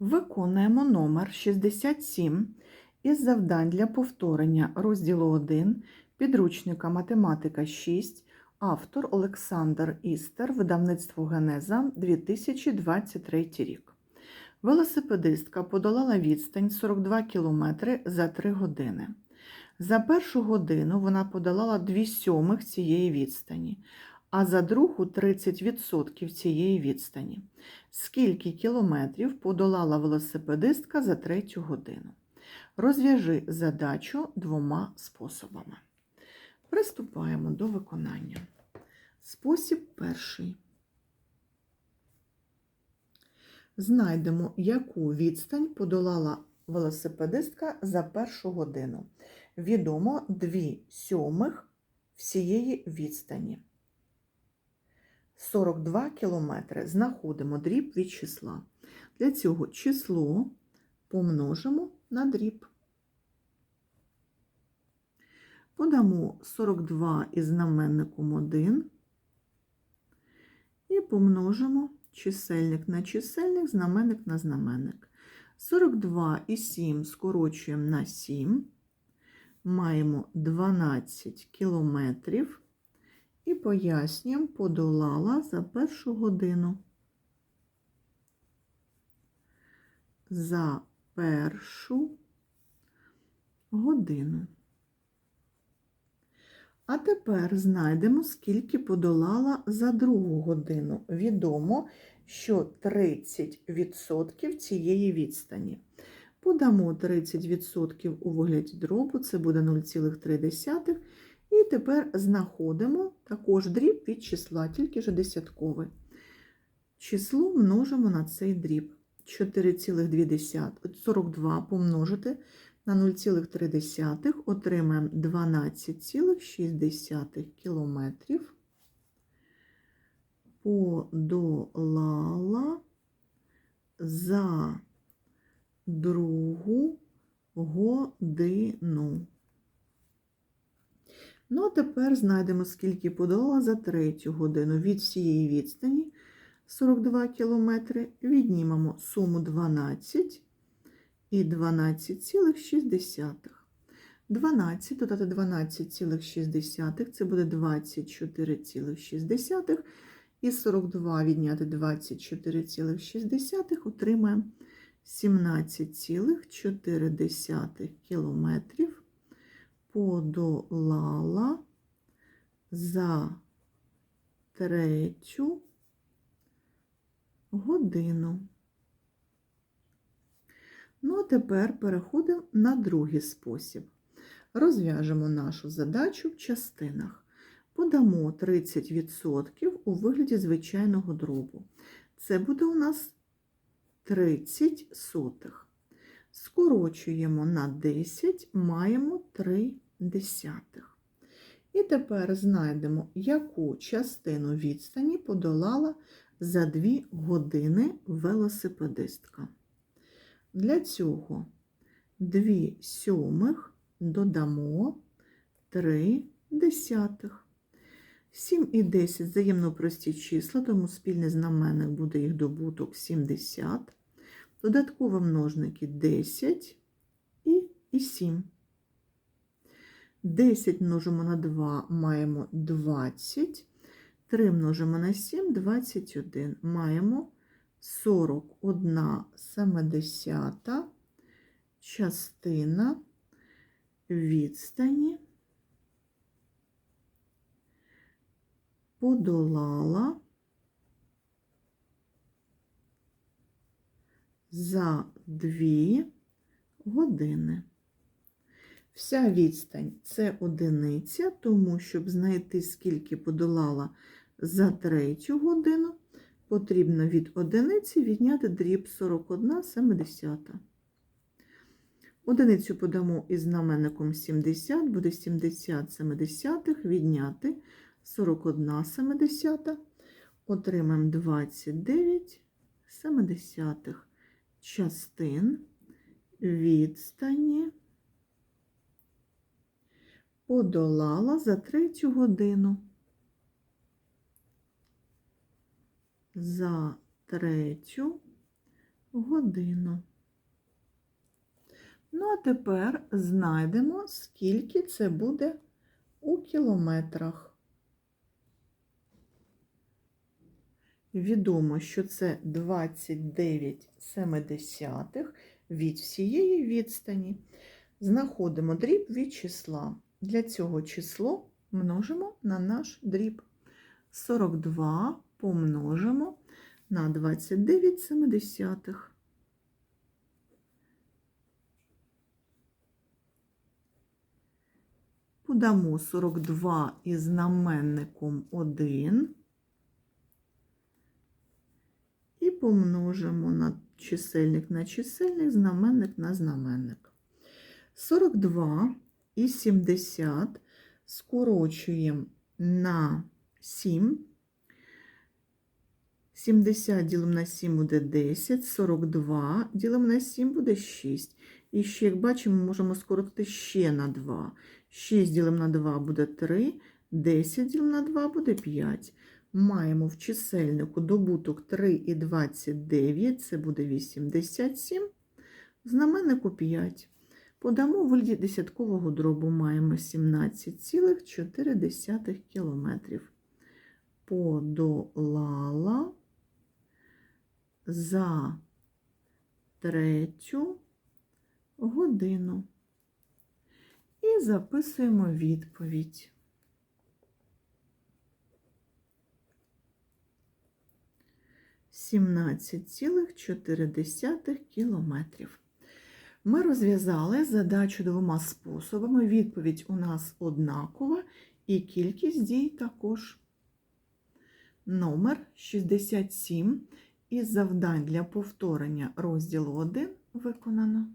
Виконуємо номер 67 із завдань для повторення розділу 1 підручника Математика 6, автор Олександр Істер, видавництво Генеза 2023 рік. Велосипедистка подолала відстань 42 км за 3 години. За першу годину вона подолала 2 сьомих цієї відстані, а за другу 30% цієї відстані. Скільки кілометрів подолала велосипедистка за третю годину? Розв'яжи задачу двома способами. Приступаємо до виконання. Спосіб перший. Знайдемо, яку відстань подолала велосипедистка за першу годину. Відомо 2 сьомих всієї відстані. 42 кілометри. Знаходимо дріб від числа. Для цього число помножимо на дріб. Подамо 42 із знаменником 1 і помножимо чисельник на чисельник, знаменник на знаменник. 42 і 7 скорочуємо на 7, маємо 12 кілометрів і пояснюємо, подолала за першу годину. За першу годину. А тепер знайдемо, скільки подолала за другу годину. Відомо, що 30% цієї відстані. Подамо 30% у вигляді дробу, це буде 0,3. І тепер знаходимо також дріб від числа, тільки ж десятковий. Число множимо на цей дріб. 4,2 42 помножити на 0,3 отримаємо 12,6 кілометрів. Подолала за другу годину. Ну, а тепер знайдемо, скільки подолала за третю годину від всієї відстані 42 км. Віднімемо суму 12 і 12,6. 12 додати 12,6 це буде 24,6. І 42 відняти 24,6 отримаємо 17,4 кілометрів подолала за третю годину. Ну, а тепер переходимо на другий спосіб. Розв'яжемо нашу задачу в частинах. Подамо 30% у вигляді звичайного дробу. Це буде у нас 30 сотих. Скорочуємо на 10, маємо 3 десятих. І тепер знайдемо, яку частину відстані подолала за 2 години велосипедистка. Для цього 2 сьомих додамо 3 десятих. 7 і 10 взаємно прості числа, тому спільний знаменник буде їх добуток 70. Додаткові множники 10 і, і 7. 10 множимо на 2 маємо 20. 3 множимо на 7 21. Маємо 41 семидесята частина відстані подолала за 2 години. Вся відстань це одиниця, тому щоб знайти, скільки подолала за третю годину, потрібно від одиниці відняти дріб 41 семидесята. Одиницю подамо із знаменником 70, буде 70 семидесятих, відняти 41 семидесята, отримаємо 29 семидесятих частин відстані подолала за третю годину. За третю годину. Ну, а тепер знайдемо, скільки це буде у кілометрах. Відомо, що це 29 семидесятих від всієї відстані. Знаходимо дріб від числа. Для цього число множимо на наш дріб. 42 помножимо на 29 семидесятих. Подамо 42 із знаменником 1 і помножимо на чисельник на чисельник, знаменник на знаменник. 42 і 70 скорочуємо на 7. 70 ділимо на 7 буде 10, 42 ділимо на 7 буде 6. І ще, як бачимо, можемо скоротити ще на 2. 6 ділимо на 2 буде 3, 10 ділимо на 2 буде 5. Маємо в чисельнику добуток 3 і 29, це буде 87. В знаменнику 5. Подамо у вигляді десяткового дробу маємо 17,4 кілометрів. Подолала за третю годину. І записуємо відповідь. Сімнадцять цілих чотири десятих кілометрів. Ми розв'язали задачу двома способами. Відповідь у нас однакова і кількість дій також. Номер 67 із завдань для повторення розділу 1 виконано.